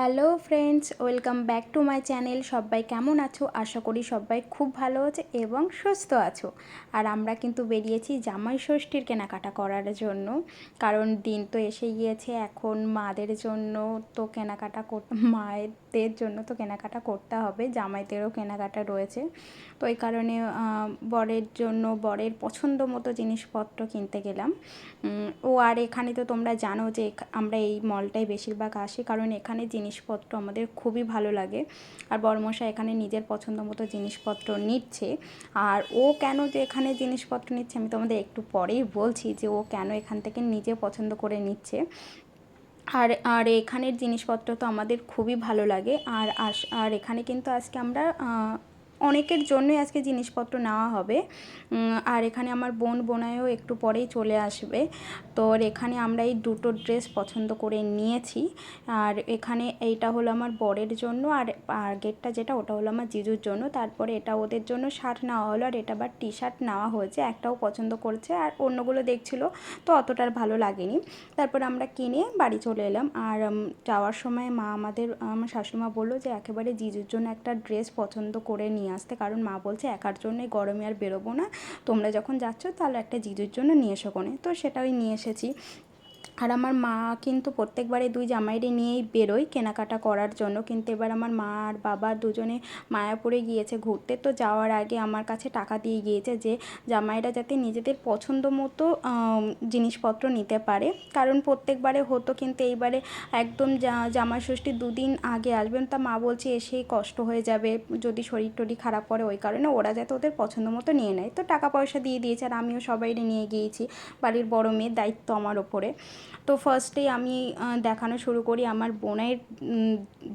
Hello friends, welcome back to my channel. সবাই কেমন আছো? আশা করি সবাই খুব ভালো আছে এবং সুস্থ আছো। আর আমরা কিন্তু বেরিয়েছি জামাই ষষ্ঠীর কেনাকাটা করার জন্য। কারণ দিন তো এসে গিয়েছে, এখন মাদের জন্য তো কেনাকাটা মায়েদের জন্য তো কেনাকাটা করতে হবে, জামাইদেরও কেনাকাটা রয়েছে। তো এই কারণে বরের জন্য, বরের পছন্দ মতো জিনিসপত্র কিনতে গেলাম। ও আর এখানে তো তোমরা জানো যে আমরা এই মলটাই বেশিরভাগ আসি, কারণ এখানে জিনিসপত্র আমাদের খুবই ভালো লাগে। আর বর্মশা এখানে নিজের পছন্দ মতো জিনিসপত্র নিচ্ছে। আর ও কেন যে এখানে জিনিসপত্র নিচ্ছে আমি তোমাদের একটু পরেই বলছি যে ও কেন এখান থেকে নিজে পছন্দ করে নিচ্ছে। আর আর এখানের জিনিসপত্র তো আমাদের খুবই ভালো লাগে। আর আর এখানে কিন্তু আজকে আমরা অনেকের জন্যই আজকে জিনিসপত্র নেওয়া হবে। আর এখানে আমার বোন বোনায়ও একটু পরেই চলে আসবে। তো এখানে আমরা এই দুটো ড্রেস পছন্দ করে নিয়েছি। আর এখানে এইটা হলো আমার বরের জন্য আর আগেরটা যেটা ওটা হলো আমার জিজুর জন্য। তারপরে এটা ওদের জন্য শার্ট নেওয়া হলো আর এটা আবার টি শার্ট নেওয়া হয়েছে। একটাও পছন্দ করেছে আর অন্যগুলো দেখছিল তো অতটার ভালো লাগেনি। তারপর আমরা কিনে বাড়ি চলে এলাম। আর যাওয়ার সময় মা আমাদের, আমার শাশুড়িমা বলল যে একেবারে জিজুর জন্য একটা ড্রেস পছন্দ করে নিয়ে নিয়ে আসতে। কারণ মা বলছে, একার জন্যে গরমে আর বেরোবো না। তোমরা যখন যাচ্ছ, তাহলে একটা জিজুর জন্য নিয়ে এসো কোনে তো সেটা ওই নিয়ে এসেছি। আর আমার মা কিন্তু প্রত্যেকবারে দুই জামাইরে নিয়েই বেরোয় কেনাকাটা করার জন্য। কিন্তু এবার আমার মা আর বাবা দুজনে মায়াপুরে গিয়েছে ঘুরতে। তো যাওয়ার আগে আমার কাছে টাকা দিয়ে গিয়েছে যে জামাইরা যাতে নিজেদের পছন্দ মতো জিনিসপত্র নিতে পারে। কারণ প্রত্যেকবারে হতো কিন্তু এইবারে একদম জামাই ষষ্ঠীর দুদিন আগে আসবেন। তা মা বলছে এসেই কষ্ট হয়ে যাবে। যদি শরীর টরীর খারাপ পড়ে ওই কারণে ওরা যাতে ওদের পছন্দ মতো নিয়ে নেয়। তো টাকা পয়সা দিয়ে দিয়েছে আর আমিও সবাই নিয়ে গিয়েছি। বাড়ির বড় মেয়ের দায়িত্ব আমার ওপরে। তো ফার্স্টেই আমি দেখানো শুরু করি আমার বোনের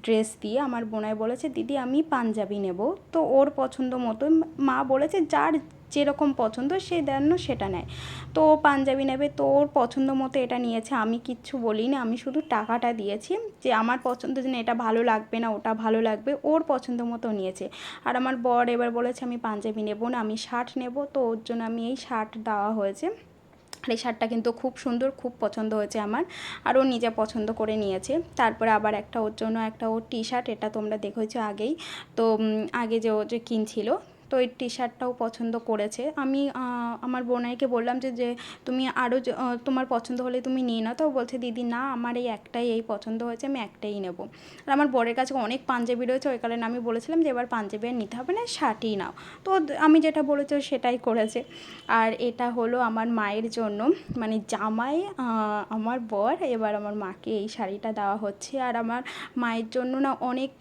ড্রেস দিয়ে। আমার বোনাই বলেছে, দিদি, আমি পাঞ্জাবি নেব। তো ওর পছন্দ মতো মা বলেছে, যার যেরকম পছন্দ, সে দেন সেটা নেয়। তো ও পাঞ্জাবি নেবে, তো ওর পছন্দ মতো এটা নিয়েছে। আমি কিচ্ছু বলিনি, আমি শুধু টাকাটা দিয়েছি যে, আমার পছন্দ যে এটা ভালো লাগবে না, ওটা ভালো লাগবে। ওর পছন্দ মতো নিয়েছে। আর আমার বর এবার বলেছে, আমি পাঞ্জাবি নেব না, আমি শার্ট নেব। তো ওর জন্য আমি এই শার্ট দেওয়া হয়েছে। এই শার্টটা কিন্তু খুব সুন্দর, খুব পছন্দ হয়েছে আমার। আর ও নিজে পছন্দ করে নিয়েছে। তারপরে আবার একটা ওর জন্য একটা ও টি শার্ট এটা তোমরা দেখেছ আগেই। তো আগে যে ও যে কিনছিল তো এই টি শার্টটাও পছন্দ করেছে। আমি আমার বোনাইকে বললাম যে যে তুমি আরও তোমার পছন্দ হলে তুমি নিয়ে নাও। তো বলছে, দিদি, না, আমার এই একটাই, এই পছন্দ হয়েছে, আমি একটাই নেব। আর আমার বরের কাছে অনেক পাঞ্জাবি রয়েছে, ওই কারণে আমি বলেছিলাম যে, এবার পাঞ্জাবি আর নিতে হবে না, শার্টই নাও। তো আমি যেটা বলেছি সেটাই করেছে। আর এটা হলো আমার মায়ের জন্য মানে জামাই আমার বর, এবার আমার মাকে এই শাড়িটা দেওয়া হচ্ছে। আর আমার মায়ের জন্য না অনেক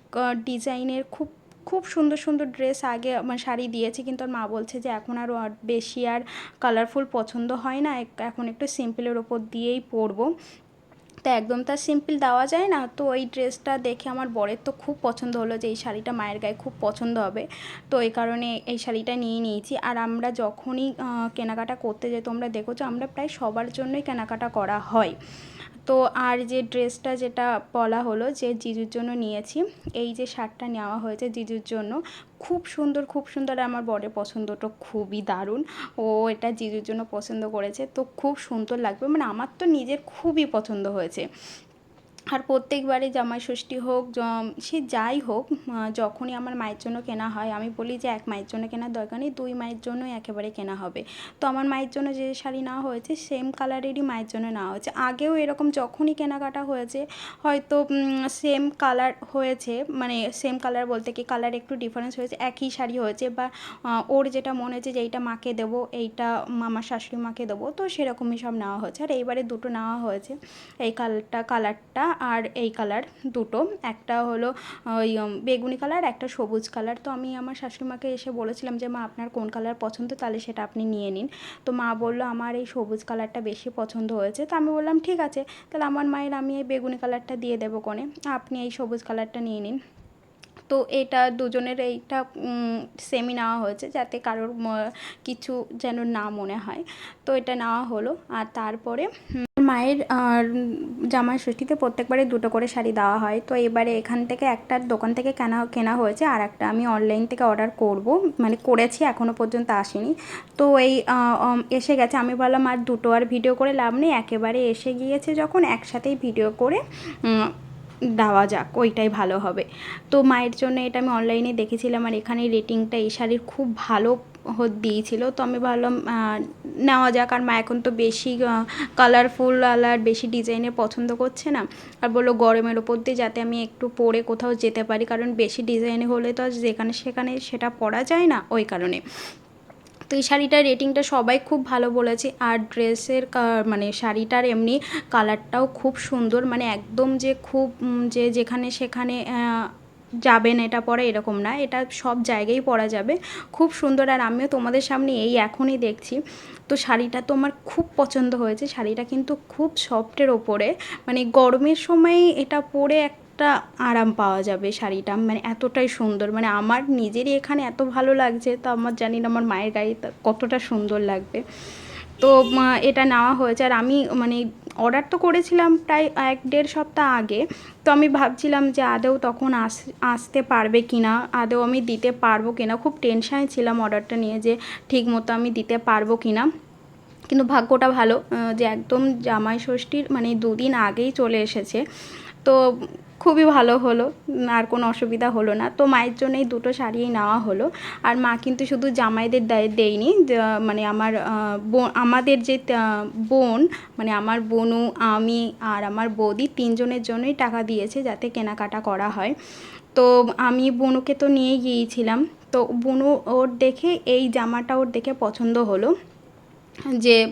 ডিজাইনের খুব খুব সুন্দর সুন্দর ড্রেস আগে আমার শাড়ি দিয়েছি, কিন্তু আর মা বলছে যে এখন আর বেশি আর কালারফুল পছন্দ হয় না এখন একটু সিম্পলের ওপর দিয়েই পরবো। তো একদম তার সিম্পল দেওয়া যায় না, তো ওই ড্রেসটা দেখে আমার বরের তো খুব পছন্দ হলো যে এই শাড়িটা মায়ের গায়ে খুব পছন্দ হবে। তো এই কারণে এই শাড়িটা নিয়ে নিয়েছি। আর আমরা যখনই কেনাকাটা করতে যাই, তোমরা দেখেছ আমরা প্রায় সবার জন্যই কেনাকাটা করা হয়। তো আর যে ড্রেসটা যেটা বলা হলো যে জিজুর জন্য নিয়েছি, এই যে শার্টটা নেওয়া হয়েছে জিজুর জন্য, খুব সুন্দর খুব সুন্দর। আমার বরের পছন্দটা খুবই দারুণ। ও এটা জিজুর জন্য পছন্দ করেছে, তো খুব সুন্দর লাগবে। মানে আমার তো নিজের খুবই পছন্দ হয়েছে। আর প্রত্যেকবারে জামাই ষষ্ঠী হোক সে যাই হোক যখনই আমার মায়ের জন্য কেনা হয়, আমি বলি যে এক মায়ের জন্য কেনার দরকার নেই, দুই মায়ের জন্যই একেবারে কেনা হবে। তো আমার মায়ের জন্য যে শাড়ি নেওয়া হয়েছে সেম কালারেরই মায়ের জন্য নেওয়া হয়েছে। আগেও এরকম যখনই কেনাকাটা হয়েছে, হয়তো সেম কালার হয়েছে মানে সেম কালার বলতে কি কালার একটু ডিফারেন্স হয়েছে, একই শাড়ি হয়েছে বা ওর যেটা মনে হয়েছে যে এইটা মাকে দেবো, এইটা আমার শাশুড়ি মাকে দেবো, তো সেরকমই সব নেওয়া হয়েছে। আর এইবারে দুটো নেওয়া হয়েছে, এই কালারটা কালারটা আর এই কালার দুটো। একটা হলো ওই বেগুনি কালার একটা সবুজ কালার তো আমি আমার শাশুড়িমাকে এসে বলেছিলাম যে, মা, আপনার কোন কালার পছন্দ, তাহলে সেটা আপনি নিয়ে নিন। তো মা বলল, আমার এই সবুজ কালারটা বেশি পছন্দ হয়েছে। তো আমি বললাম, ঠিক আছে, তাহলে আমার মায়ের আমি এই বেগুনি কালারটা দিয়ে দেবো কোনে আপনি এই সবুজ কালারটা নিয়ে নিন। তো এটা দুজনের এইটা সেমি নেওয়া হয়েছে, যাতে কারোর কিছু যেন না মনে হয়। তো এটা নেওয়া হলো, আর তারপরে মায়ের জামাই ষষ্ঠীতে প্রত্যেকবারে দুটো করে শাড়ি দেওয়া হয়। তো এবারে এখান থেকে একটা দোকান থেকে কেনা কেনা হয়েছে, আর একটা আমি অনলাইন থেকে অর্ডার করব। মানে করেছি এখনও পর্যন্ত আসেনি। তো এই এসে গেছে। আমি বললাম আর দুটো আর ভিডিও করে লাভ নেই। একেবারে এসে গিয়েছে যখন, একসাথেই ভিডিও করে দেওয়া যাক, ওইটাই ভালো হবে। তো মায়ের জন্য এটা আমি অনলাইনে দেখেছিলাম আর এখানে রেটিংটা এই শাড়ির খুব ভালো দিয়েছিল। তো আমি ভাবলাম নেওয়া যাক। আর মা এখন তো বেশি কালারফুল আর বেশি ডিজাইনের পছন্দ করছে না। আর বলল, গরমের ওপর দিয়ে যাতে আমি একটু পরে কোথাও যেতে পারি। কারণ বেশি ডিজাইনে হলে তো যেখানে সেখানে সেটা পরা যায় না, ওই কারণে। তো এই শাড়িটার রেটিংটা সবাই খুব ভালো বলেছে। আর ড্রেসের মানে শাড়িটার এমনি কালারটাও খুব সুন্দর মানে একদম যে খুব যে যেখানে সেখানে যাবেন এটা পরে এরকম না। এটা সব জায়গায় পরা যাবে। খুব সুন্দর। আর আমিও তোমাদের সামনে এই এখনই দেখছি। তো শাড়িটা তো আমার খুব পছন্দ হয়েছে। শাড়িটা কিন্তু খুব সফটের ওপরে। মানে গরমের সময় এটা পরে একটা আরাম পাওয়া যাবে শাড়িটা। মানে এতটাই সুন্দর। মানে আমার নিজেরই এখানে এত ভালো লাগছে, তো আমার জানি না আমার মায়ের গায়ে কতটা সুন্দর লাগবে। তো এটা নেওয়া হয়েছে। আর আমি মানে অর্ডার তো করেছিলাম প্রায় এক দেড় সপ্তাহ আগে। তো আমি ভাবছিলাম যে আদৌ তখন আস, আসতে পারবে কি না আদৌ আমি দিতে পারব কি না খুব টেনশানে ছিলাম অর্ডারটা নিয়ে যে ঠিক মতো আমি দিতে পারব কি না কিন্তু ভাগ্যটা ভালো যে একদম জামাই ষষ্ঠীর মানে দুদিন আগেই চলে এসেছে। তো খুবই ভালো হলো আর কোনো অসুবিধা হলো না। তো মায়ের জন্য এই দুটো শাড়িই নেওয়া হলো। আর মা কিন্তু শুধু জামাইদের দেয় দেয়নি মানে আমার আমাদের যে বোন মানে আমার বোনু, আমি আর আমার বৌদি তিনজনের জন্যই টাকা দিয়েছে যাতে কেনাকাটা করা হয়। তো আমি বনুকে তো নিয়ে গিয়েছিলাম। তো বনু ওর দেখে, এই জামাটা ওর দেখে পছন্দ হলো। যে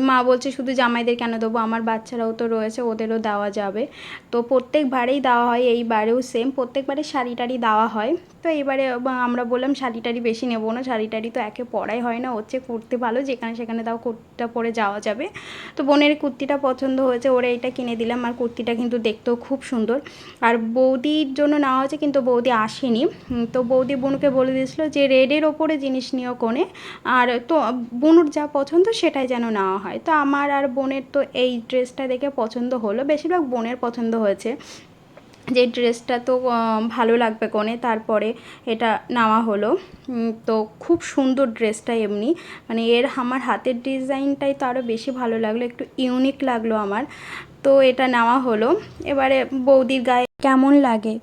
মা বলছে, শুধু জামাইদের কেন দেবো? আমার বাচ্চারাও তো রয়েছে, ওদেরও দেওয়া যাবে। তো প্রত্যেকবারেই দেওয়া হয়, এইবারেও সেম প্রত্যেকবারে শাড়ি টাড়ি দেওয়া হয়। তো এবারে বা- আমরা বললাম শাড়ি টাড়ি বেশি নেব না শাড়ি টাড়ি তো একে পরাই হয় না হচ্ছে কুর্তি ভালো, যেখানে সেখানে তাও কুর্তিটা পরে যাওয়া যাবে। তো বোনের কুর্তিটা পছন্দ হয়েছে, ওরা এটা কিনে দিলাম, আর কুর্তিটা কিন্তু দেখতেও খুব সুন্দর। আর বৌদির জন্য নেওয়া হয়েছে, কিন্তু বৌদি আসেনি। তো বৌদি বোনকে বলে দিয়েছিলো যে, রেডের ওপরে জিনিস নিও কোণে। আর তো, বোনুর যা পছন্দ সেটাই যেন নেওয়া হয়। তো আমার আর বোনের তো এই ড্রেসটা দেখে পছন্দ হলো। বেশিরভাগ বোনের পছন্দ হয়েছে। যে ড্রেসটা তো ভালো লাগবে কোণে, তারপরে এটা নেওয়া হলো। তো খুব সুন্দর ড্রেসটা এমনি। মানে এর, আমার হাতের ডিজাইনটাই তো আরও বেশি ভালো লাগল, একটু ইউনিক লাগল আমার। তো এটা নেওয়া হলো। এবারে বৌদির গায়ে কেমন লাগে?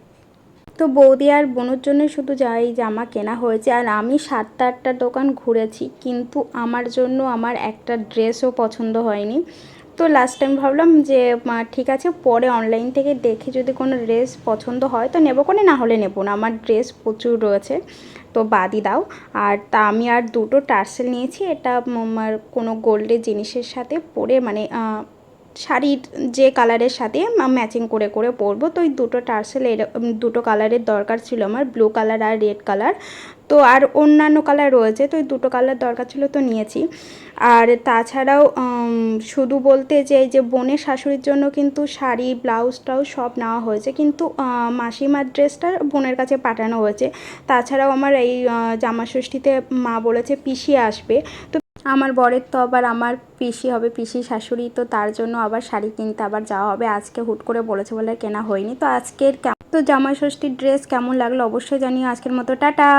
তো বৌদি আর বোনের জন্য শুধু যাই জামা কেনা হয়েছে, আর আমি সাতটা আটটা দোকান ঘুরেছি, কিন্তু আমার জন্য আমার একটা ড্রেসও পছন্দ হয়নি। তো লাস্ট টাইম ভাবলাম যে ঠিক আছে, পরে অনলাইন থেকে দেখে যদি কোনো ড্রেস পছন্দ হয় তো নেব কোনে, না হলে নেব না, আমার ড্রেস প্রচুর রয়েছে, তো বাদই দাও। আর তা আমি আর দুটো টার্সেল নিয়েছি, এটা আমার কোনো গোল্ডের জিনিসের সাথে পরে মানে শাড়ির যে কালারের সাথে ম্যাচিং করে করে পরবো। তো ওই দুটো টার্সেল দুটো কালারের দরকার ছিল আমার ব্লু কালার আর রেড কালার তো আর অন্যান্য কালার রয়েছে তো ওই দুটো কালার দরকার ছিল তো নিয়েছি। আর তাছাড়াও শুধু বলতে যে এই যে বোনের শাশুড়ির জন্য কিন্তু শাড়ি ব্লাউজ টাউজ সব নেওয়া হয়েছে। কিন্তু মাসিমার ড্রেসটা বোনের কাছে পাঠানো হয়েছে। তাছাড়াও আমার এই আহ, জামা ষষ্ঠীতে মা বলেছে পিসি আসবে। তো আমার বরের তো আবার আমার পিসি হবে, পিসি শাশুড়ি, তো তার জন্য আবার শাড়ি কিনতে আবার যাওয়া হবে। আজকে হুট করে বলেছে বলে কেনা হয়নি। তো আজকের তো জামাই ষষ্ঠীর ড্রেস কেমন লাগল অবশ্যই জানিও। আজকের মতো টাটা।